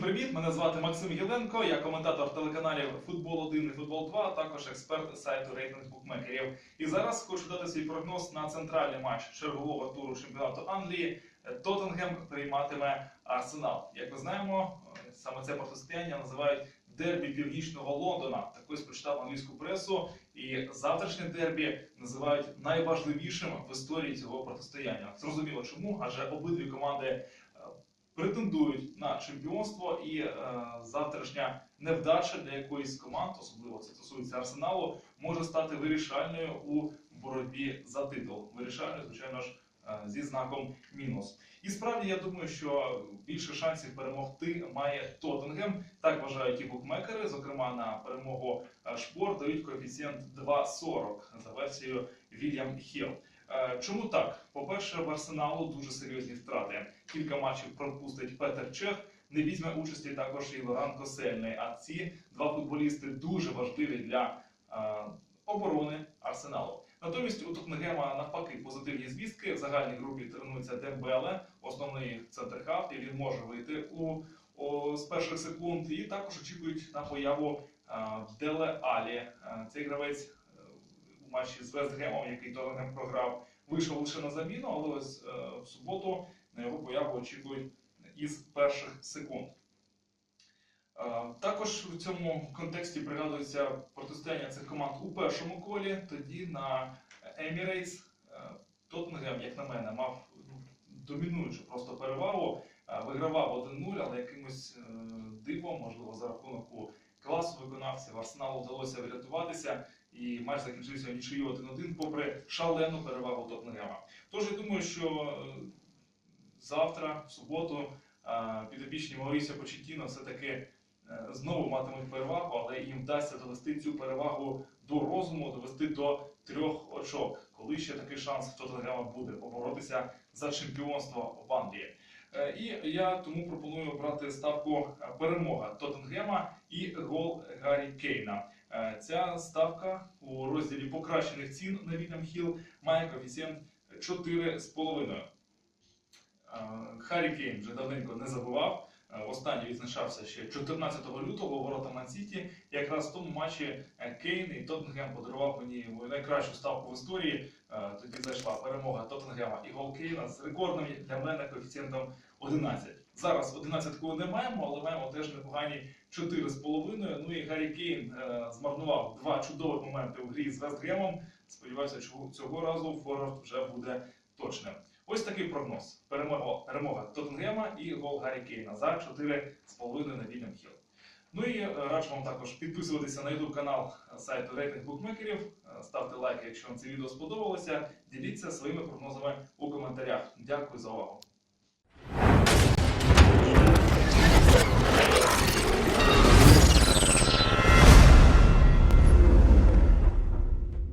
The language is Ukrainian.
Мене звати Максим Єленко, я коментатор телеканалів Футбол 1 і Футбол 2, а також експерт сайту рейтинг букмекерів. І зараз хочу дати свій прогноз на центральний матч чергового туру чемпіонату Англії. Тоттенгем прийматиме Арсенал. Як ми знаємо, саме це протистояння називають дербі північного Лондона. Так ось прочитав англійську пресу, і завтрашнє дербі називають найважливішим в історії цього протистояння. Зрозуміло чому, адже обидві команди претендують на чемпіонство, і е, завтрашня невдача для якоїсь команд, особливо це стосується арсеналу, може стати вирішальною у боротьбі за титул. Вирішальною, звичайно ж, е, зі знаком мінус. І справді я думаю, що більше шансів перемогти має Тоттенгем. Так вважають і букмекери. Зокрема, на перемогу е, шпор дають коефіцієнт 2,40 за версією Вільям Хіл. Е, Чому так? По-перше, в Арсеналу дуже серйозні втрати. Кілька матчів пропустить Петер Чех. Не візьме участі також і Лоран Косельний. А ці два футболісти дуже важливі для е, оборони Арсеналу. Натомість у Тоттенгема навпаки позитивні звістки. В загальній групі тренується Дембеле, основний центрхаф, і він може вийти у о, з перших секунд. І також очікують на появу е, Деле Алі. Е, Цей гравець матчі з Вестгемом, який Тоттенгем програв, вийшов лише на заміну, але ось е, в суботу на його появу очікують із перших секунд. Е, Також в цьому контексті пригадується протистояння цих команд у першому колі. Тоді на Emirates е, Тоттенгем, як на мене, мав ну, домінуючу просто перевагу. Вигравав 1-0, але якимось дивом, можливо, за рахунок у класу виконавців Арсеналу вдалося врятуватися. І матч закінчився нічию 1-1, попри шалену перевагу Тоттенгема. Тож я думаю, що е, завтра, в суботу, е, підопічні Маурісіо Почетіно все-таки е, знову матимуть перевагу, але їм вдасться довести цю перевагу до розуму, довести до трьох очок, коли ще такий шанс в Тоттенгема буде поборотися за чемпіонство в Англії. Е, І я тому пропоную брати ставку е, перемога Тоттенгема і гол Гаррі Кейна. Е, Ця ставка у розділі покращених цін на Вільям Хіл має коефіцієнт 4,5. Е, Харі Кейн вже давненько не забував. Е, Останній відзначався ще 14 лютого ворота Ман-Сіті. Якраз в тому матчі е, Кейн і Тоттенгем подарував мені мою найкращу ставку в історії. Е, Тоді зайшла перемога Тоттенгема і гол Кейна з рекордним для мене коефіцієнтом 11. Зараз 11 не маємо, але маємо теж непогані 4,5. Ну і Гаррі Кейн змарнував два чудових моменти у грі з Вестгемом. Сподіваюся, цього разу Форвард вже буде точним. Ось такий прогноз: перемога перемога Тоттенгема і гол Гаррі Кейна за 4,5 на вільним Хіл. Ну і е, раджу вам також підписуватися на YouTube канал сайту рейтинг букмекерів. Е, ставте лайки, якщо вам це відео сподобалося. Діліться своїми прогнозами у коментарях. Дякую за увагу.